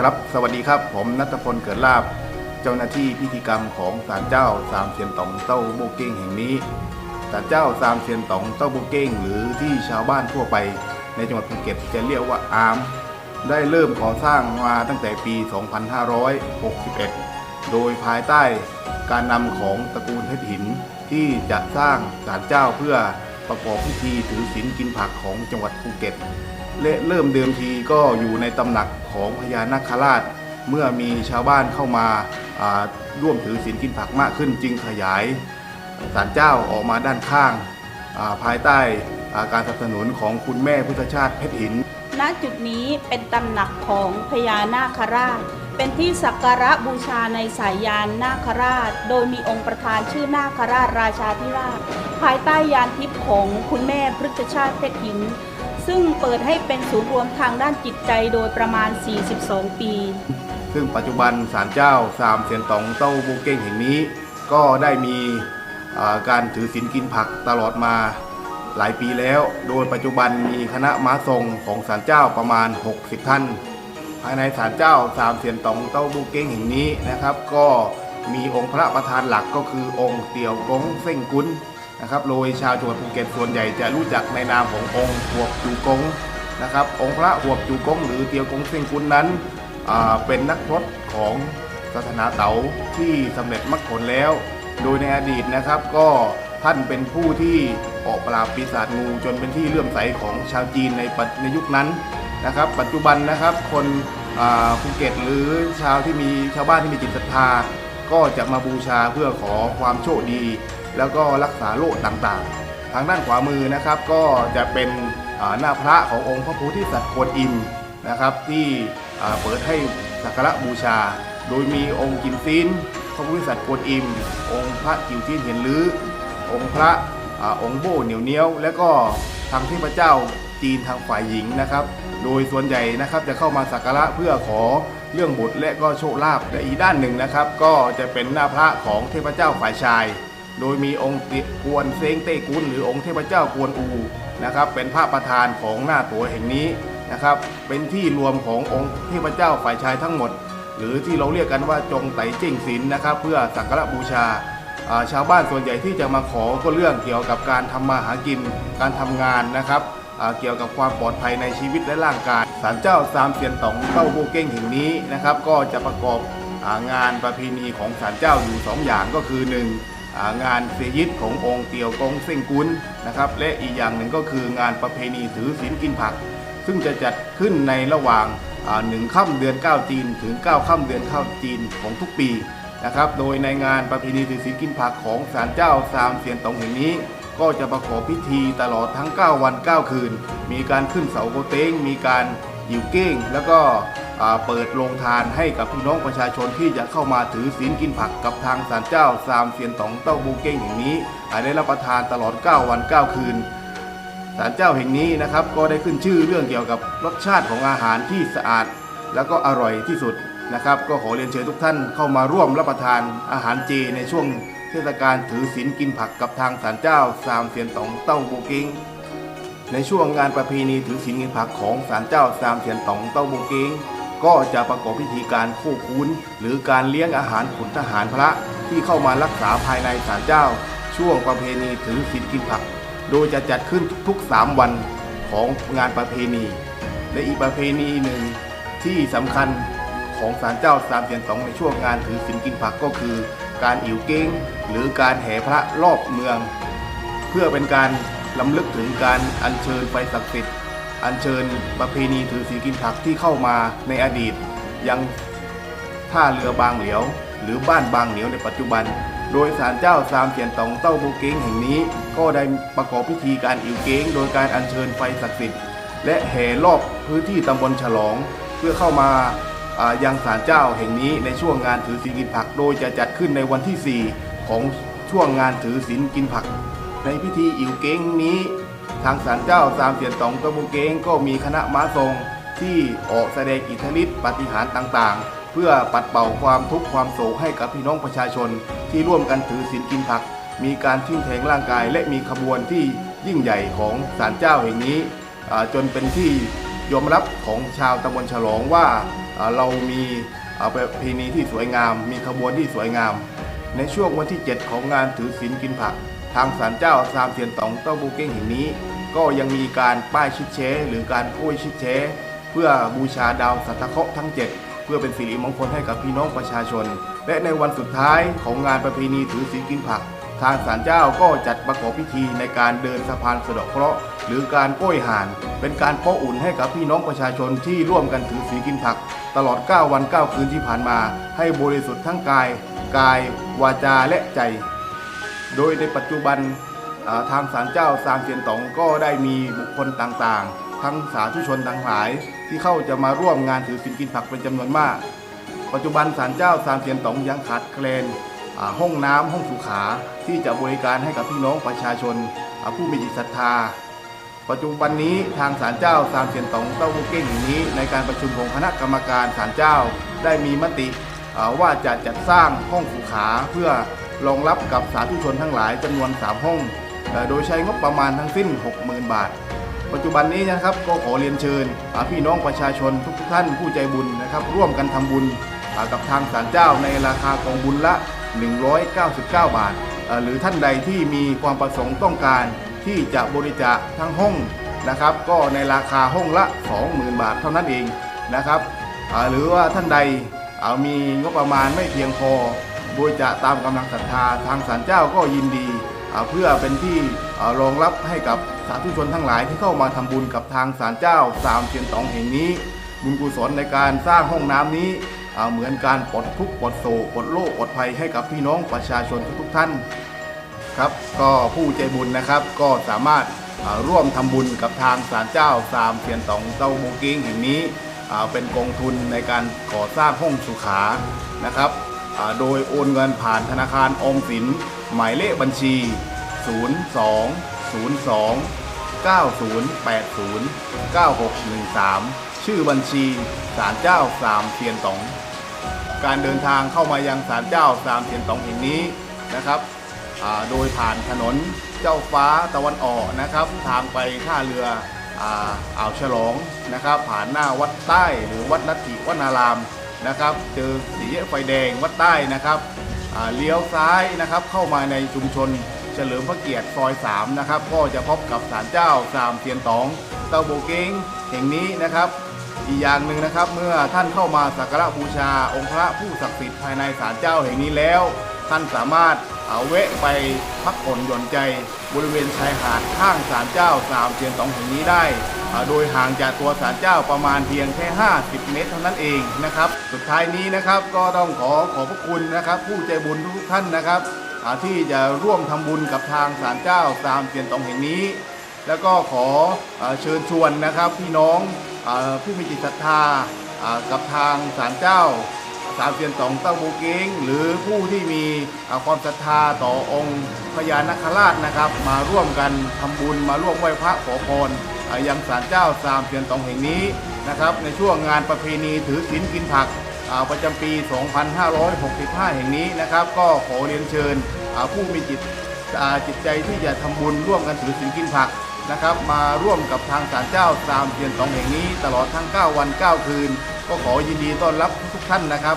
ครับ สวัสดีครับ ผมนัทพลเกิดลาบ เจ้าหน้าที่พิธีกรรมของศาลเจ้าสามเซียนตองเต้าโบเก้งแห่งนี้ศาลเจ้าสามเซียนตองเต้าโบเก้ง หรือที่ชาวบ้านทั่วไป ในจังหวัดภูเก็ตจะเรียกว่าอาร์มได้เริ่มก่อสร้างมาตั้งแต่ปี 2561 โดยภายใต้การนำของตระกูลเพชรหินที่จะสร้างศาลเจ้าเพื่อประกอบพิธีถือศีลกินผักของจังหวัดภูเก็ต และเริ่มเดิมทีก็อยู่ในตำหนักของพญานาคราช เมื่อมีชาวบ้านเข้ามาร่วมถือศีลกินผักมากขึ้นจึงขยายศาลเจ้าออกมาด้านข้างาภายใต้าการสนับสนุนของคุณแม่พุทธชาติเพชรหิน ณ จุดนี้เป็นตำหนักของพญานาคราช เป็นที่สักการะบูชาในสายยานนาคราช โดยมีองค์ประธานชื่อนาคราชราชาธิราช ภายใต้ยานทิพย์ของคุณแม่พฤกษชาติเพชรหิน ซึ่งเปิดให้เป็นศูนย์รวมทางด้านจิตใจโดยประมาณ 42 ปี ซึ่งปัจจุบันศาลเจ้าสามเสียนตองเต้าบูเก้งแห่งนี้ ก็ได้มีการถือศีลกินผักตลอดมาหลายปีแล้ว โดยปัจจุบันมีคณะม้าทรงของศาลเจ้าประมาณ 60 ท่าน ภายในศาลเจ้าสามเสียนตองเต้าบูเก้งแห่งนี้นะครับ ก็มีองค์พระประธานหลักก็คือองค์เตียวกงเส้งกุน นะครับโดยชาวจังหวัดภูเก็ตส่วนใหญ่จะรู้จักในนามขององค์หวกจูกงนะครับ องค์พระหวกจูกงหรือเตียวกงเส้งกุนนั้นเป็นนักพรตของศาสนาเต๋าที่สำเร็จมรรคผลแล้ว โดยในอดีตนะครับก็ท่านเป็นผู้ที่ออกปราบปีศาจงูจนเป็นที่เลื่อมใสของชาวจีนในปัจในยุคนั้นนะครับ ปัจจุบันนะครับคนภูเก็ตหรือชาวที่มีชาวบ้านที่มีจิตศรัทธา ก็จะมาบูชาเพื่อขอความโชคดี แล้วก็รักษาโรคต่างๆ ทางด้านขวามือนะครับก็จะเป็นหน้าพระขององค์พระโพธิสัตว์กวนอิมนะครับที่เปิดให้สักการะบูชา โดยมีองค์กินซีนพระพุทธสัตว์กวนอิม องค์พระกิวจีนเห็นลือองค์พระอองค์โบเหนียวเนี้ยวและก็ทางเทพเจ้าจีนทางฝ่ายหญิงนะครับ โดยส่วนใหญ่นะครับจะเข้ามาสักการะเพื่อขอเรื่องบุตรและก็โชคลาภและอีกด้านหนึ่งนะครับ ก็จะเป็นหน้าพระของเทพเจ้าฝ่ายชาย โดยมีองค์เตียกวนเซงเต้กุนหรือองค์เทพเจ้ากวนอูนะครับเป็นพระประธานของหน้าตัวแห่งนี้นะครับเป็นที่รวมขององค์เทพเจ้าฝ่ายชายทั้งหมด หรือที่เราเรียกกันว่าจงไตเจิ้งศิลนนะครับเพื่อสักการะบูชาชาวบ้านส่วนใหญ่ที่จะมาขอก็เรื่องเกี่ยวกับการทำมาหากิน การทำงานนะครับเกี่ยวกับความปลอดภัยในชีวิตและร่างกายศาลเจ้าสามเซียนตองเต้าโบเก้งแห่งนี้นะครับก็จะประกอบองานประเพณีของศาลเจ้าอยู่สองอย่างก็คือหนึ่ งานเซยิตขององค์เตียวกงเส้งกุนนะครับและอีกอย่างหนึ่งก็คืองานประเพณีถือศีลกินผัก ซึ่งจะจัดขึ้นในระหว่างหนึ่งค่ำเดือน 9 จีน ถึง 9 ค่ำเดือนเข้าจีนของทุกปีนะครับโดยในงานประเพณีถือศีลกินผักของศาลเจ้าซามเซียนตงแห่งนี้ ก็จะประกอบพิธีตลอดทั้ง 9 วัน 9 คืน มีการขึ้นเสาโกเต้งมีการหิวเก้ง แล้วก็ เปิดโรงทานให้กับพี่น้องประชาชนที่จะเข้ามาถือศีลกินผักกับทางศาลเจ้าซามเซียนตองเต้าบูเก้งแห่งนี้ได้รับประทานตลอด 9 วัน 9 คืนศาลเจ้าแห่งนี้นะครับก็ได้ขึ้นชื่อเรื่องเกี่ยวกับรสชาติของอาหารที่สะอาด แล้วก็อร่อยที่สุดนะครับ ก็ขอเรียนเชิญทุกท่านเข้ามาร่วมรับประทานอาหารเจในช่วงเทศกาลถือศีลกินผักกับทางศาลเจ้าซามเซียนตองเต้าบูเก้งในช่วงงานประเพณีถือศีลกินผักของศาลเจ้าซามเทียนตองเต้าบงเกง ก็จะประกอบพิธีการคู่คุ้น หรือการเลี้ยงอาหารขุนทหารพระที่เข้ามารักษาภายในศาลเจ้า ช่วงประเพณีถือศีลกินผัก โดยจะจัดขึ้นทุกๆ 3 วันของงานประเพณี และอีกประเพณีหนึ่งที่สำคัญของศาลเจ้าซามเทียนตองในช่วงงานถือศีลกินผักก็คือ การอิ๋วเก้ง หรือการแห่พระรอบเมือง เพื่อเป็นการล้ำลึกถึงการอัญเชิญไฟศักดิ์สิทธิ์ อัญเชิญประเพณีถือศีลกินผักที่เข้ามาในอดีต ยังท่าเรือบางเหลียว หรือบ้านบางเหลียวในปัจจุบัน โดยศาลเจ้าซามเทียนตองเต้าบูเก้งแห่งนี้ ก็ได้ประกอบพิธีการอิวเก้งโดยการอัญเชิญไฟศักดิ์สิทธิ์และแห่รอบพื้นที่ตำบลฉลอง เพื่อเข้ามาอ่ายังศาลเจ้าแห่งนี้ในช่วงงานถือศีลกินผัก โดยจะจัดขึ้นในวันที่ 4 ของช่วงงานถือศีลกินผัก ในพิธีอิวเก้งนี้ ทางศาลเจ้าสามเสียนตองตะบุเกงก็มีคณะม้าทรง ที่ออกแสดงอิทธิฤทธิปาฏิหารย์ต่างๆ เพื่อปัดเป่าความทุกข์ความโศกให้กับพี่น้องประชาชน ที่ร่วมกันถือศีลกินผัก มีการทิ้งแทงร่างกายและมีขบวนที่ยิ่งใหญ่ของศาลเจ้าแห่งนี้จนเป็นที่ยอมรับของชาวตำบลฉลองว่าเรามีประเพณีที่สวยงาม มีขบวนที่สวยงาม ในช่วงวันที่ 7 ของงานถือศีลกินผัก ทางศาลเจ้าซามเทียนตองเต้าบูเก้งแห่งนี้ ก็ยังมีการป้ายชิดเชหรือการกล้ยชิดเชเพื่อบูชาดาวสัตเคราะห์ทั้ง 7 เพื่อเป็นสิริมงคลให้กับพี่น้องประชาชน และในวันสุดท้ายของงานประเพณีถือศีลกินผัก ทางศาลเจ้าก็จัดประกอบพิธีในการเดินสะพานสะดาะเคราะห์หรือการก้อยห่าน เป็นการป้ออุ่นให้กับพี่น้องประชาชนที่ร่วมกันถือศีลกินผัก ตลอด 9 วัน 9 คืนที่ผ่านมา ให้บริสุทธิ์ทั้งกาย กายวาจาและใจ โดยในปัจจุบันทางศาลเจ้าซางเทียนตองก็ได้มีบุคคลต่างๆ ทั้งสาธุชนทั้งหลาย ที่เข้าจะมาร่วมงานถือศีลกินผักเป็นจำนวนมาก ปัจจุบันศาลเจ้าซางเทียนตองยังขาดแคลนห้องน้ำห้องสุขา ที่จะบริการให้กับพี่น้องประชาชนผู้มีจิตศรัทธา ปัจจุบันนี้ทางศาลเจ้าซามเซียนตองเต้าหู้เก้งแห่งนี้ในการประชุมของคณะกรรมการศาลเจ้าได้มีมติว่าจะจัดสร้างห้องสุขาเพื่อ รองรับกับสาธุชนทั้งหลายจำนวน 3 ห้อง โดยใช้งบประมาณทั้งสิ้น 60,000 บาท ปัจจุบันนี้นะครับก็ขอเรียนเชิญอ่าพี่น้องประชาชนทุกท่านผู้ใจบุญนะครับ ร่วมกันทำบุญกับทางศาลเจ้าในราคากองบุญละ 199 บาทเอ่อหรือท่านใดที่มีความประสงค์ต้องการที่จะบริจาคทั้งห้องนะครับ ก็ในราคาห้องละ 20,000 บาทเท่านั้นเองนะครับหรือว่าท่านใดมีงบประมาณไม่เพียงพอ บริจาคตามกำลังศรัทธาทางศาลเจ้าก็ยินดี เพื่อเป็นที่รองรับให้กับสาธุชนทั้งหลายที่เข้ามาทำบุญกับทางศาลเจ้าสามเทียนตองแห่งนี้ บุญกุศลในการสร้างห้องน้ำนี้เหมือนการปลดทุกข์ปลดโศกปลดโรคปลดภัยให้กับพี่น้องประชาชนทุกท่านครับก็ผู้ใจบุญนะครับก็สามารถร่วมทำบุญกับทางศาลเจ้าสามเทียนตองเต้าโมกิ้งแห่งนี้เป็นกองทุนในการก่อสร้างห้องสุขานะครับ โดยโอนเงินผ่านธนาคารออมสิน หมายเลขบัญชี 020280809613 ชื่อบัญชีศาลเจ้าสามเทียนตอง การเดินทางเข้ามายังศาลเจ้าสามเทียนตองแห่งนี้นะครับโดยผ่านถนนเจ้าฟ้าตะวันออกนะครับ ทางไปท่าเรืออ่าอ่าวฉลองนะครับ ผ่านหน้าวัดใต้หรือวัดนัตถิวนาราม นะครับ เจอสีแยกไฟแดงวัดใต้นะครับเลี้ยวซ้ายนะครับเข้ามาในชุมชนเฉลิมพระเกียรติซอย3นะครับก็จะพบกับศาลเจ้าสามเทียนตองเต้าโบเก้งแห่งนี้นะครับ อีกอย่างหนึ่งนะครับ เมื่อท่านเข้ามาสักการะบูชา องค์พระผู้ศักดิ์สิทธิ์ภายในศาลเจ้าแห่งนี้แล้ว ท่านสามารถเอาแวะไปพักผ่อนหย่อนใจ บริเวณชายหาดข้างศาลเจ้าสามเทียนสองแห่งนี้ได้ โดยห่างจากตัวศาลเจ้าประมาณเพียงแค่ 50 เมตรเท่านั้นเองนะครับ สุดท้ายนี้นะครับก็ต้องขอขอบพระคุณนะครับ ผู้ใจบุญทุกท่านนะครับที่จะร่วมทำบุญกับทางศาลเจ้าสามเทียนสองแห่งนี้ แล้วก็ขอเอเชิญชวนนะครับพี่น้องอผู้มีจิตศรัทธากับทางศาลเจ้าสามเซียนตองเต้าบูเก้งหรือผู้ที่มีความศรัทธาต่อองค์พญานาคราชนะครับ มาร่วมกันทำบุญมาร่วมไหว้พระขอพรอ่ายังศาลเจ้าสามเซียนตองแห่งนี้นะครับในช่วงงานประเพณีถือศีลกินผักอ่าประจำปี 2565 แห่งนี้นะครับ ก็ขอเรียนเชิญผู้มีจิตจิตใจที่จะทำบุญร่วมกันถือศีลกินผัก นะครับ มาร่วมกับทางศาลเจ้าตามเทียนสองแห่งนี้ ตลอดทั้ง 9 วัน 9 คืน ก็ขอยินดีต้อนรับทุกท่านนะครับ